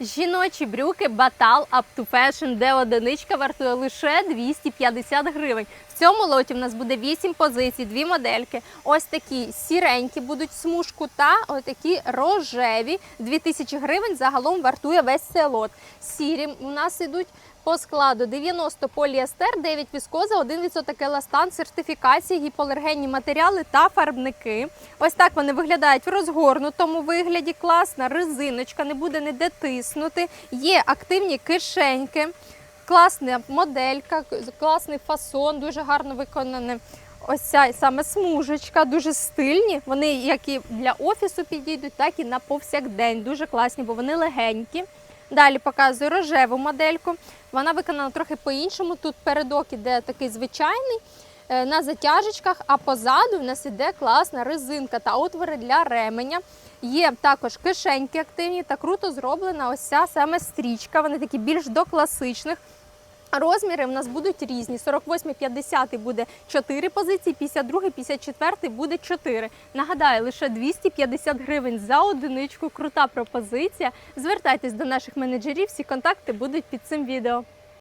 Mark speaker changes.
Speaker 1: Жіночі брюки Батал Up to Fashion, де одиничка вартує лише 250 гривень. В цьому лоті в нас буде 8 позицій, дві модельки. Ось такі сіренькі будуть смужку та ось такі рожеві. 2000 гривень загалом вартує весь цей лот. Сірі у нас ідуть по складу 90 поліестер, 9 віскоза, 1% еластан, сертифікації, гіпоалергенні матеріали та фарбники. Ось так вони виглядають в розгорнутому вигляді. Класна резиночка, не буде ніде тиснути. Є активні кишеньки, класна моделька, класний фасон, дуже гарно виконане. Ось ця саме смужечка, дуже стильні. Вони як і для офісу підійдуть, так і на повсякдень. Дуже класні, бо вони легенькі. Далі показую рожеву модельку. Вона виконана трохи по-іншому. Тут передок іде такий звичайний на затяжечках, а позаду в нас іде класна резинка та отвори для ременя. Є також кишеньки активні та круто зроблена ось ця саме стрічка. Вони такі більш до класичних. Розміри в нас будуть різні. 48-50 буде 4 позиції, 52 54 буде 4. Нагадаю, лише 250 гривень за одиничку. Крута пропозиція. Звертайтесь до наших менеджерів, всі контакти будуть під цим відео.